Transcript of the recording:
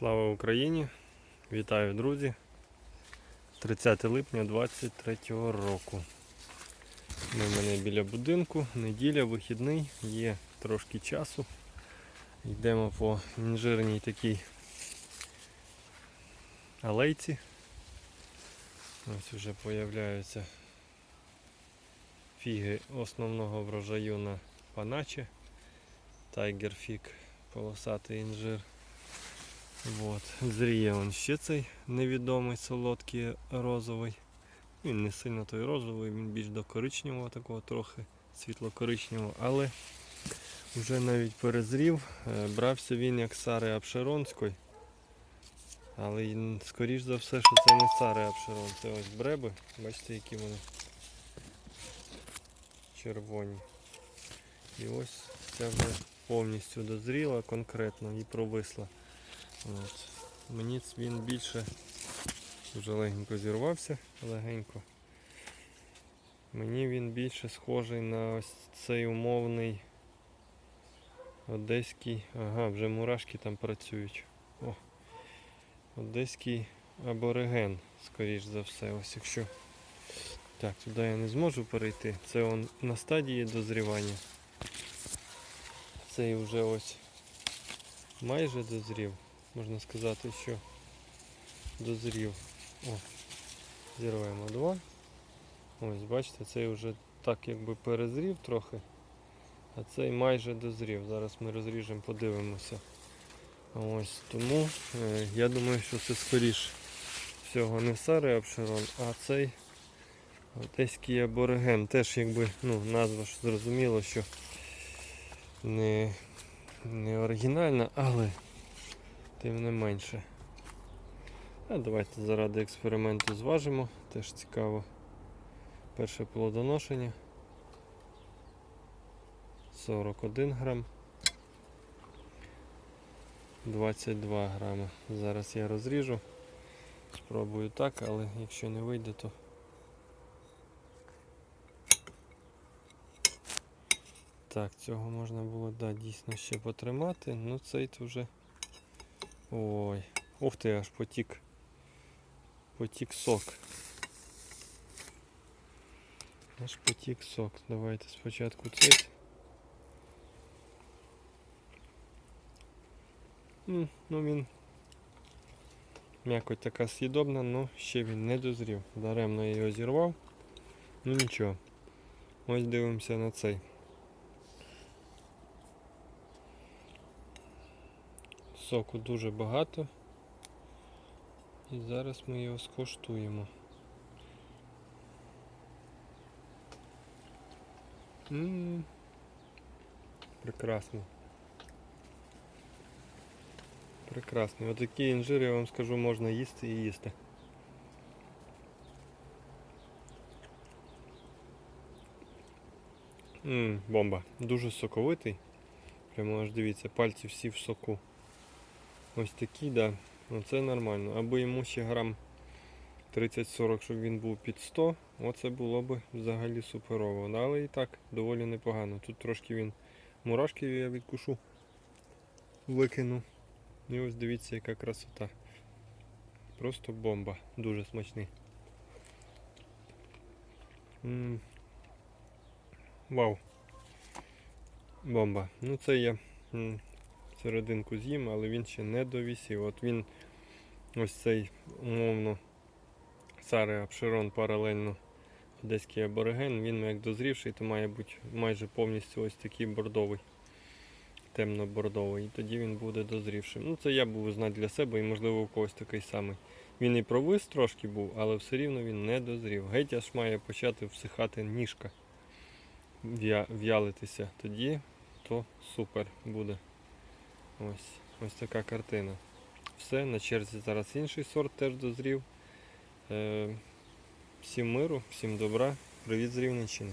Слава Україні! Вітаю, друзі! 30 липня 23 року. Ми в мене біля будинку, неділя, вихідний, є трошки часу. Йдемо по інжирній такій алейці. Ось вже появляються фіги основного врожаю на паначе. Тайгер полосатий інжир. Вот. Зріє он ще цей невідомий солодкий розовий. Він не сильно той розовий, він більш до коричневого, такого трохи світло-коричневого, але вже навіть перезрів. Е, Брався він як Сари Апшеронської. Але скоріш за все, що це не Сари Апшерон, це ось бреби. Бачите, які вони червоні. І ось ця вже повністю дозріла конкретно і провисла. От. Мені він більше вже легенько зірвався, легенько. Мені він більше схожий на ось цей умовний одеський. Ага, вже мурашки там працюють. О, одеський абориген, скоріш за все. Ось якщо. Так, туди я не зможу перейти. Це он на стадії дозрівання. Цей вже ось майже дозрів можна сказати, що дозрів. О, зірваємо два. Ось, бачите, цей вже так якби перезрів трохи, а цей майже дозрів. Зараз ми розріжемо, подивимося. Ось тому е, я думаю, що це скоріш всього не Сари Апшерон, а цей одеський абориген. Теж якби ну, назва ж зрозуміло, що не, не оригінальна, але тим не менше. А давайте заради експерименту зважимо, теж цікаво. Перше плодоношення. 41 грам. 22 грами. Зараз я розріжу. Спробую так, але якщо не вийде, то так, цього можна було да, дійсно ще потримати, ну цей то вже Ой, ух ти, аж потік. Потік сок. Аж потік сок. Давайте спочатку цей. Ну він м'якоть така з'їдобна, але ще він не дозрів. Даремно я його зірвав. Ну нічого. Ось дивимося на цей. Соку дуже багато. І зараз ми його скоштуємо. М, Прекрасно. Прекрасний. Отакі інжири, я вам скажу, можна їсти і їсти. М, бомба. Дуже соковитий. Прямо аж дивіться, пальці всі в соку. Ось такі, да. Ну це нормально. Або йому ще грам 30-40, щоб він був під 100, оце було б взагалі суперово. Але і так, доволі непогано. Тут трошки він мурашки я відкушу, викину. І ось дивіться, яка красота. Просто бомба. Дуже смачний. М. Вау. Бомба. Ну це я м, серединку з'їм, але він ще не довісів. От він ось цей умовно Сари Апшерон паралельно одеський абориген, він як дозрівший, то має бути майже повністю ось такий бордовий, темно-бордовий. І тоді він буде дозрівшим. Ну це я був знати для себе і можливо у когось такий самий. Він і провис трошки був, але все рівно він не дозрів. Геть аж має почати всихати ніжка, в'я- в'ялитися. Тоді то супер буде. Ось, ось така картина. Все, на черзі зараз інший сорт теж дозрів. Е, всім миру, всім добра. Привіт з Рівненщини.